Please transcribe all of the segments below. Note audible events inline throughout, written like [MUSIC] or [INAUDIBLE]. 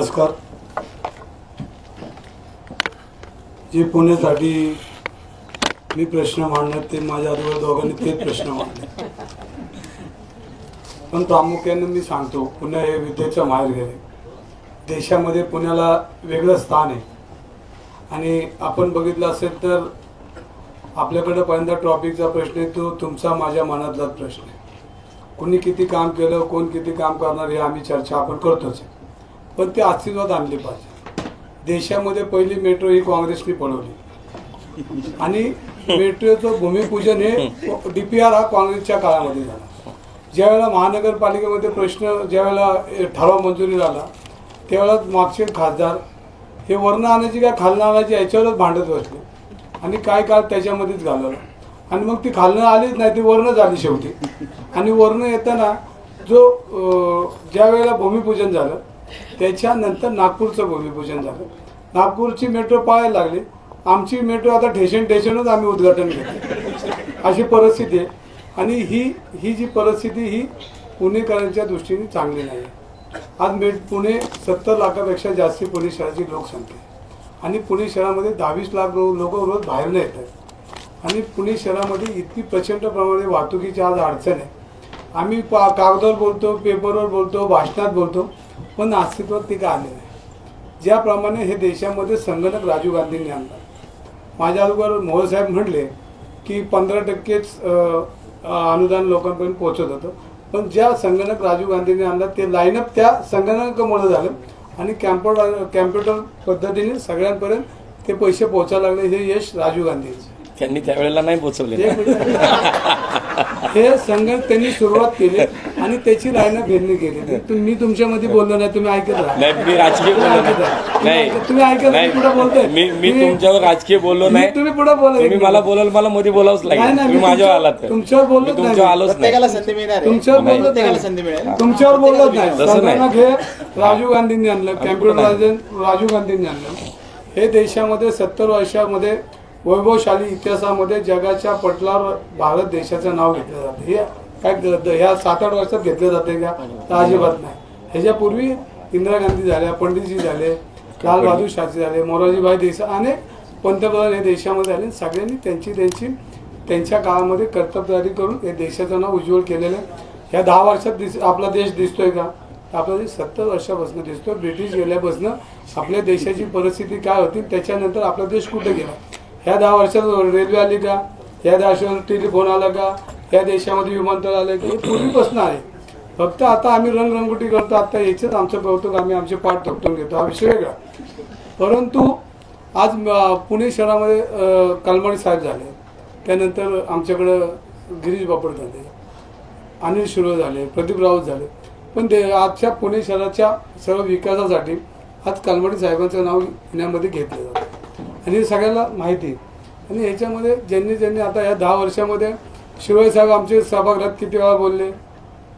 नमस्कार. जे पुण्यासाठी मी प्रश्न मांडणार ते माझ्या आजोबा दोघांनी तेच प्रश्न मांडले. पण प्रामुख्याने मी सांगतो पुणे हे विद्येचं माहेर गेले. देशामध्ये पुण्याला वेगळं स्थान आहे. आणि आपण बघितलं असेल तर आपल्याकडे पहिल्यांदा ट्रॉफिकचा प्रश्न आहे तो तुमचा माझ्या मनातलाच प्रश्न आहे. कुणी किती काम केलं कोण किती काम करणार हे आम्ही चर्चा आपण करतोच आहे. पण ते अस्तित्वात आणले पाहिजे. देशामध्ये पहिली मेट्रो ही काँग्रेसने पळवली. आणि मेट्रोचं भूमिपूजन हे डी पी आर हा काँग्रेसच्या काळामध्ये झाला. ज्यावेळेला महानगरपालिकेमध्ये प्रश्न ज्यावेळेला ठराव मंजुरी झाला त्यावेळेला मागचे खासदार हे वर्ण आणायची काय खालनं आणायची याच्यावरच भांडत बसले. आणि काय काळ त्याच्यामध्येच घालवलं. आणि मग ती खालनं आलीच नाही ती वर्ण झाली शेवटी. आणि वर्ण येताना जो ज्या वेळेला भूमिपूजन झालं त्याच्यानंतर नागपूरचं भूमिपूजन झालं. नागपूरची मेट्रो पाहायला लागली. आमची मेट्रो आता ठेशन ठेशनच आम्ही उद्घाटन केलं अशी परिस्थिती आहे. आणि ही ही जी परिस्थिती ही पुणेकरांच्या दृष्टीने चांगली नाही आहे. आज मे पुणे सत्तर लाखापेक्षा जास्त पुणे शहराची लोकसंख्या आहे आणि पुणे शहरामध्ये दहावीस लाख लोक रोज बाहेरनं येत आहेत आणि पुणे शहरामध्ये इतकी प्रचंड प्रमाणे वाहतुकीची आज अडचण आहे. आम्ही पा कागदावर बोलतो पेपरवर बोलतो भाषणात बोलतो पण अस्तित्वात ते काय आले नाही? ज्याप्रमाणे हे देशामध्ये संगणक राजीव गांधींनी आणलं. माझ्या अगोदर मोहोळ साहेब म्हणले की पंधरा टक्केच अनुदान लोकांपर्यंत पोहोचत होतं. पण ज्या संगणक राजीव गांधींनी आणलं ते लाईनअप त्या संगणकामुळे झालं आणि कॅम्प्युटर कॅम्प्युटर पद्धतीने सगळ्यांपर्यंत ते पैसे पोहोचायला लागले हे यश राजीव गांधींचं. त्यांनी त्यावेळेला नाही पोचवले. [LAUGHS] हे संगणक त्यांनी सुरुवात केली आणि त्याची लाईन घेरणी केली. तुम- मी तुमच्यामध्ये बोललो नाही तुम्ही ऐकत राहा. नाही मी राजकीय बोललो नाही. नाही. तुम्ही ऐकत नाही, पुढे बोलतोय. मी मी तुमच्यावर राजकीय बोललो नाही. तुम्ही पुढे बोला तुम्ही मला बोलाल मला मध्ये बोलावंच नाही, लागेल. नाही, तुम्ही मी माझ्यावर तुमच्या- आलात. तर. तुमच्यावर बोललोच मी तुमच्यावर. आलोच नाही. प्रत्येकाला संधी मिळणार आहे. तुमच्यावर प्रत्येकाला नाही. संधी मिळेल. तुमच्यावर बोललोच नाही. तसं नाही. संगणक हे राजीव गांधींनी आणलं कॅम्प्युटर राजीव गांधींनी आणलं. हे देशामध्ये सत्तर वर्षामध्ये वैभवशाली इतिहासामध्ये जगाच्या पटलावर भारत देशाचं नाव घेतलं जातं. हे काय ह्या सात आठ वर्षात घेतलं जाते का? अजिबात नाही. ह्याच्यापूर्वी इंदिरा गांधी झाल्या पंडितजी झाले लाल बहादूर शास्त्री झाले मोरारजीभाई देसाई अनेक पंतप्रधान हे देशामध्ये आले. सगळ्यांनी त्यांची त्यांची त्यांच्या काळामध्ये कर्तबदारी करून हे देशाचं नाव उज्ज्वल केलेलं आहे. ह्या दहा वर्षात दिस आपला देश दिसतोय का? आपला देश सत्तर वर्षापासून दिसतोय. ब्रिटिश गेल्यापासून आपल्या देशाची परिस्थिती काय होती? त्याच्यानंतर आपला देश कुठे गेला? ह्या दहा वर्षात रेल्वे आली का? ह्या दहा वर्षात टेलिफोन आला का? ह्या देशामध्ये विमानतळ आलं का? हे पूर्वीपासून आहे. फक्त आता आम्ही रंगरंगोटी करतो. आता याच्यात आमचं कौतुक आम्ही आमचे पाठ थपटून घेतो. हा विषय वेगळा. परंतु आज पुणे शहरामध्ये अ, कलमाडी साहेब झाले. त्यानंतर आमच्याकडं गिरीश बापड झाले. अनिल शिरोळ झाले. प्रदीप राऊत झाले. पण ते आजच्या पुणे शहराच्या सर्व विकासासाठी आज कलमाडी साहेबांचं नाव पुण्यामध्ये घेतलं जातं. आणि हे सगळ्यांना माहिती. आणि ह्याच्यामध्ये ज्यांनी ज्यांनी आता या दहा वर्षामध्ये शिरोळे साहेब आमचे सभागृहात किती वेळा बोलले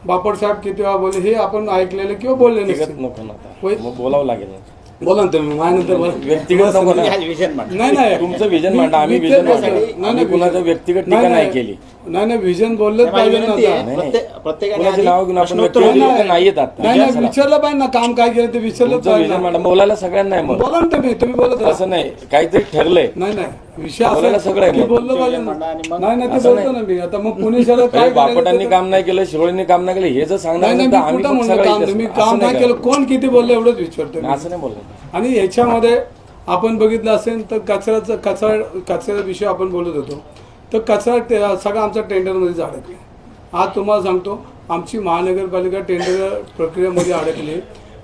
बापट साहेब किती वेळा बोलले हे आपण ऐकलेले किंवा बोलले व्यक्तिगत नसते नको ना आता होय. मग बोलावं लागेल. बोला ना तुम्ही माझ्यानंतर बोला. व्यक्तिगत नको ना आज विजन मांडा. नाही नाही तुमचं विजन मी- मांडा आम्ही मी तेच. नाही, आम्ही नाही, कुणाचं व्यक्तिगत नाही, टीका नाही नाही. केली नाही नाही विजन बोललंच माझी पाहिजे विनंती ना आता. नाही. प्रत्येक- प्रत्येकाने कोणाची आधी नावं घेऊन आपण प्रश्नोत्तर व्यक्तिगत होईल. टीका नाही येत आता नाही नाही चला. विचारलं पाहिजे ना काम काय केलं ते विचारलं तुमचं पाहिजे विजन ना. मांडा बोलायला सगळ्यांना आहे मग बोला ना तुम्ही तुम्ही बोलत राहा. असं नाही काहीतरी ठरलंय नाही नाही विषय बोलायला सगळं आहे. बोललो पाहिजे ना. नाही नाही ते असं बोलतो नाही. ना मी आता मग पुणे शहरात काय बापटांनी काम नाही केलं शिवळींनी काम नाही केलं हे जर सांगणार नाही नाही असेल तर मी आम्ही कुठं पण म्हणलं सगळं काम मी असं काम नाही नाही केलं. कोण किती बोललं एवढंच विचारतो मी. असं नाही बोलत आणि याच्यामध्ये आपण बघितलं असेल तर कचऱ्याचं कचरा कचऱ्याचा विषय आपण बोलत होतो. तर कचरा ते- सगळा आमचा टेंडरमध्ये अडकले. आज तुम्हाला सांगतो आमची महानगरपालिका टेंडर प्रक्रियेमध्ये अडकली.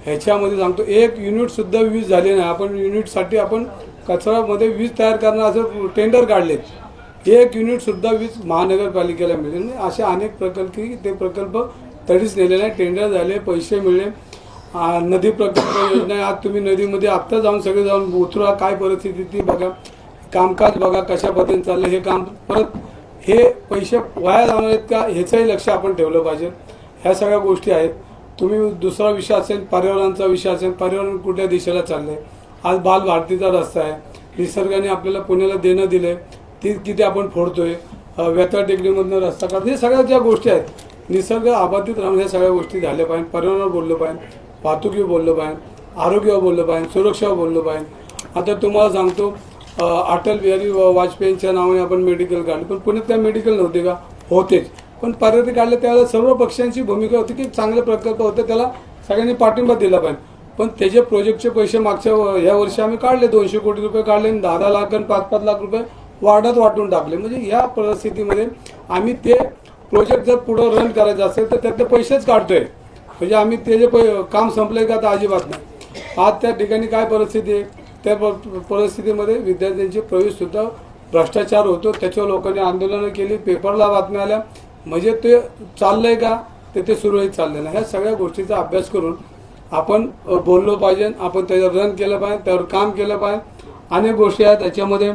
ह्याच्यामध्ये सांगतो एक युनिटसुद्धा वीज झाली नाही. आपण युनिटसाठी आपण कचऱ्यामध्ये वीज तयार करणार असं टेंडर काढलेत. एक युनिटसुद्धा वीज महानगरपालिकेला मिळेल असे अनेक प्रकल्प ते प्रकल्प तडीच नेलेले नाही टेंडर झाले पैसे मिळले. नदी प्रकल्प योजना आज तुम्ही नदीमध्ये आत्ता जाऊन सगळे जाऊन उतरा काय परिस्थिती ती बघा. कामकाज बघा कशा पद्धतीने चाललं हे काम. परत हे पैसे वाया जाणार आहेत का ह्याचंही लक्ष आपण ठेवलं पाहिजे. ह्या सगळ्या गोष्टी आहेत. तुम्ही दुसरा विषय असेल पर्यावरणाचा विषय असेल पर्यावरण कुठल्या दिशेला चाललंय? आज बाल भारतीचा रस्ता आहे. निसर्गाने आपल्याला पुण्याला देणं दिलंय. ती किती आपण फोडतोय. अ, व्यथा टेकडीमधनं रस्ता काढतो हे सगळ्या ज्या गोष्टी आहेत निसर्ग आबाधित राहून ह्या सगळ्या गोष्टी झाल्या पाहिजे पर्यावरणावर बोललं पाहिजे वाहतुकीवर बोललो पाहिजे आरोग्यावर बोललो पाहिजे सुरक्षावर बोललो पाहिजे आता तुम्हाला सांगतो अटल बिहारी वाजपेयींच्या नावाने आपण मेडिकल काढलं. पण पुण्यात काय मेडिकल नव्हते का? होतेच. पण पर्यटक काढले त्यावेळेला सर्व पक्षांची भूमिका होती की चांगले प्रकल्प होते त्याला सगळ्यांनी पाठिंबा दिला पाहिजे पण त्याचे प्रोजेक्टचे पैसे मागच्या ह्या वर्षी आम्ही काढले दोनशे कोटी रुपये काढले आणि दहा दहा लाख आणि पाच पाच लाख रुपये वाढत वाटून टाकले. म्हणजे ह्या परिस्थितीमध्ये आम्ही ते प्रोजेक्ट जर पुढं रन करायचं असेल तर त्यातले पैसेच काढतोय. म्हणजे आम्ही ते जे काम संपले का तर अजिबात नाही. आज त्या ठिकाणी काय परिस्थिती आहे? त्या प- परिस्थितीमध्ये विद्यार्थ्यांचे प्रवेशसुद्धा भ्रष्टाचार होतो. त्याच्यावर लोकांनी आंदोलनं केली पेपरला बातम्या आल्या. म्हणजे ते चाललंय का? ते ते सुरळीत चाललं नाही. ह्या सगळ्या गोष्टीचा अभ्यास करून आपण बोललो पाहिजे. आपण त्याच्यावर रन केलं पाहिजे. त्यावर काम केलं पाहिजे. अनेक गोष्टी आहेत. त्याच्यामध्ये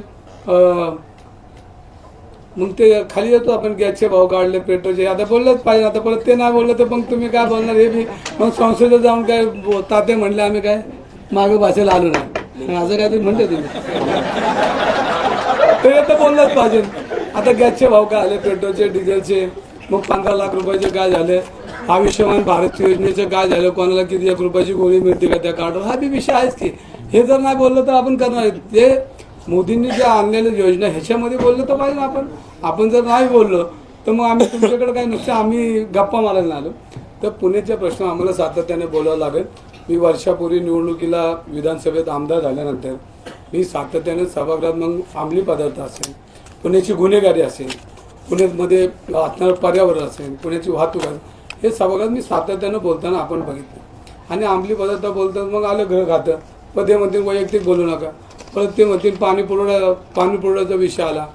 मग ते खाली येतो आपण गॅसचे भाव काढले पेट्रोलचे. आता बोललंच पाहिजे आता परत ते नाही बोललं तर मग तुम्ही काय बोलणार? हे बी मग संसदेत जाऊन काय ताते म्हणले आम्ही काय? मागे भाषेला आलो नाही. असं काहीतरी म्हणते तुम्ही? ते तर बोललंच पाहिजे. आता गॅसचे भाव काय आले? पेट्रोलचे डिझेलचे. मग पंधरा लाख रुपयाचे काय झाले? आयुष्यमान भारत योजनेचं काय झालं? कोणाला किती एक रुपयाची गोळी मिळते का त्या कार्डवर? हा बी विषय आहेच की. हे जर नाही बोललं तर आपण करणार ते मोदींनी ज्या आणलेल्या योजना ह्याच्यामध्ये बोललं तर पाहिजे ना आपण. आपण जर नाही बोललो तर मग आम्ही तुमच्याकडे काय नुसतं आम्ही गप्पा मारायला आलो. तर पुण्याचे प्रश्न आम्हाला सातत्याने बोलावं लागेल. मी वर्षापूर्वी निवडणुकीला विधानसभेत आमदार झाल्यानंतर मी सातत्याने सभागृहात मग अंमली पदार्थ असेल पुण्याची गुन्हेगारी असेल पुण्यामध्ये असणारं पर्यावरण असेल पुण्याची वाहतूक असेल हे सभागृहात मी सातत्यानं बोलताना आपण बघितलं. आणि अंमली पदार्थ बोलतात मग आलं घर खातं. पण वैयक्तिक बोलू नका. परत ते म्हणतील पाणी पुरवठा पाणी पुरवठ्याचा विषय आला.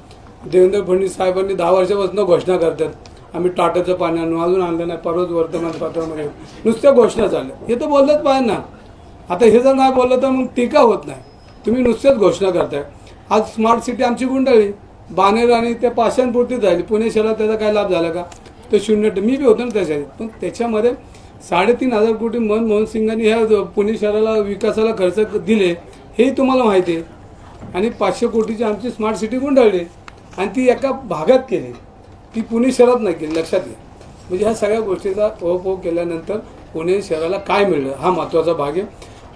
देवेंद्र फडणवीस साहेबांनी दहा वर्षापासून घोषणा करतात. आम्ही टाटाचं पाणी आणू. अजून आणलं नाही. परत वर्तमानपत्रामध्ये नुसत्या घोषणा चालल्या. हे तर बोललंच पाहिजे ना. आता हे जर नाही बोललं तर मग टीका होत नाही. तुम्ही नुसत्याच घोषणा करताय. आज स्मार्ट सिटी आमची गुंडाळी बानेर आणि त्या पाषाणपुरतीच झाली पुणे शहरात त्याचा काय लाभ झाला का? तर शून्य मी बी होतो ना त्याच्यात पण त्याच्यामध्ये साडेतीन हजार कोटी मनमोहन सिंगांनी ह्या पुणे शहराला विकासाला खर्च दिले. हेही तुम्हाला माहिती आहे. आणि पाचशे कोटीची आमची स्मार्ट सिटी गुंडाळली. आणि ती एका भागात केली. ती पुणे शहरात नाही केली लक्षात घ्या. म्हणजे ह्या सगळ्या गोष्टीचा ओहपोह केल्यानंतर पुणे शहराला काय मिळलं? हा महत्त्वाचा भाग आहे.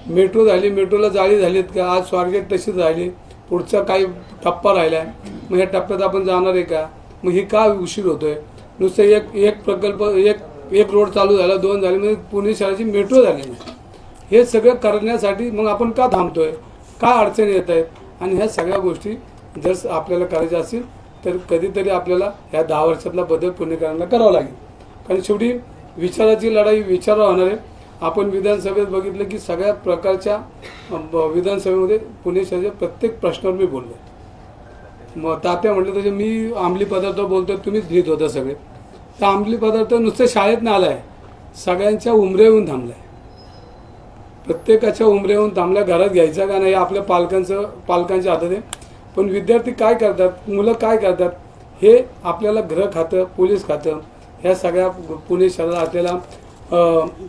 मेट्रो झाली मेट्रोला जाळी झालीत का? आज स्वारगेट तशीच राहिली. पुढचा काही टप्पा राहिला आहे मग ह्या टप्प्यात आपण जाणार आहे का? मग ही का उशीर होतो आहे नुसतं एक एक प्रकल्प एक एक रोड चालू झाला दोन झाले म्हणजे पुणे शहराची मेट्रो झाली हे सगळं करण्यासाठी मग आपण का थांबतो आहे का अडचणी येत आहेत? आणि ह्या सगळ्या गोष्टी जर आपल्याला करायच्या असतील तर कधीतरी आपल्याला ह्या दहा वर्षातला बदल पुणेकरांना करावा लागेल. कारण शेवटी विचाराची लढाई विचारावर होणार आहे. आपण विधानसभेत बघितलं की सगळ्या प्रकारच्या ब- विधानसभेमध्ये पुणे शहराच्या प्रत्येक प्रश्नावर मी बोललो. मग तात्या म्हटलं तसे मी आंबली पदार्थ बोलतो तुम्हीच लिहित होता सगळे. तर आंबली पदार्थ नुसतं शाळेत ना आहे सगळ्यांच्या उमरे येऊन थांबलाय. प्रत्येकाच्या उमरे येऊन थांबल्या घरात घ्यायचा का नाही हे आपल्या पालकांचं पालकांच्या हातात आहे. पण विद्यार्थी काय करतात? मुलं काय करतात? हे आपल्याला गृह खातं पोलीस खातं ह्या सगळ्या पुणे शहरात आपल्याला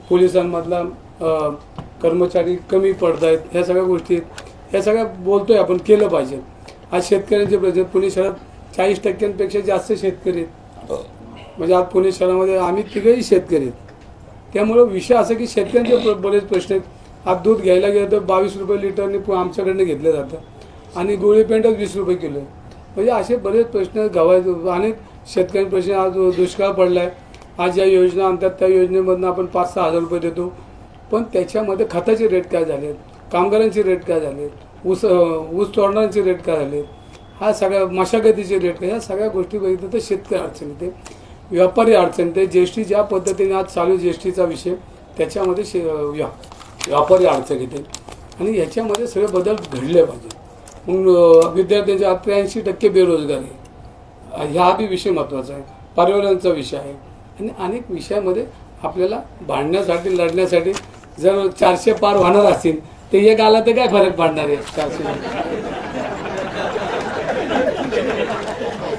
पोलिसांमधला कर्मचारी कमी पडत आहेत ह्या सगळ्या गोष्टी ह्या सगळ्या बोलतोय आपण केलं पाहिजे. आज शेतकऱ्यांचे प्रश्न पुणे शहरात चाळीस टक्क्यांपेक्षा जास्त शेतकरी म्हणजे आज पुणे शहरामध्ये आम्ही तिघेही शेतकरी आहेत. त्यामुळं विषय असा की शेतकऱ्यांचे प्र- बरेच प्रश्न आहेत. आज दूध घ्यायला गेलं तर बावीस रुपये लिटरने पु- आमच्याकडनं घेतलं जातं. आणि गोळी पेंटच वीस रुपये किलो आहे. म्हणजे असे बरेच प्रश्न गव्हायचे अनेक शेतकरी प्रश्न आज दुष्काळ पडला आहे आज ज्या योजना आणतात त्या योजनेमधनं आपण पाच सहा हजार रुपये देतो. पण त्याच्यामध्ये खताचे रेट काय झाले आहेत कामगारांचे रेट काय झाले ऊस ऊस तोडणाऱ्यांचे रेट काय झाले हा सगळ्या मशागतीचे रेट काय? ह्या सगळ्या गोष्टी बघितलं तर शेतकरी अडचण येते व्यापारी अडचण येते ज्येष्ठी ज्या पद्धतीने आज चालू आहे ज्येष्ठीचा विषय त्याच्यामध्ये शे व्या व्यापारी अडचण येते. आणि याच्यामध्ये सगळे बदल घडले पाहिजे मग विद्यार्थ्यांचे त्र्याऐंशी टक्के बेरोजगारी आहे. ह्या बी विषय महत्त्वाचा आहे. पर्यावरणाचा विषय आहे. आणि अनेक विषयामध्ये आपल्याला भांडण्यासाठी लढण्यासाठी जर चारशे पार होणार असतील ते एक आला तर काय फरक पडणार आहे चारशे?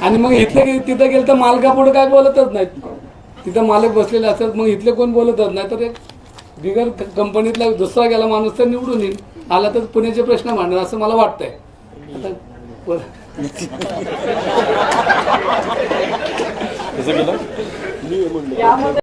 आणि मग इथले गे- तिथं गेलं तर मालकापुढं काय बोलतच नाहीत. तिथं मालक बसलेले असतात मग इथले कोण बोलतच नाही. तर एक बिगर कंपनीतला दुसरा गेला माणूस तर निवडून येईल. आला तर पुण्याचे प्रश्न मांडणार असं मला वाटतंय. [LAUGHS] यामध्ये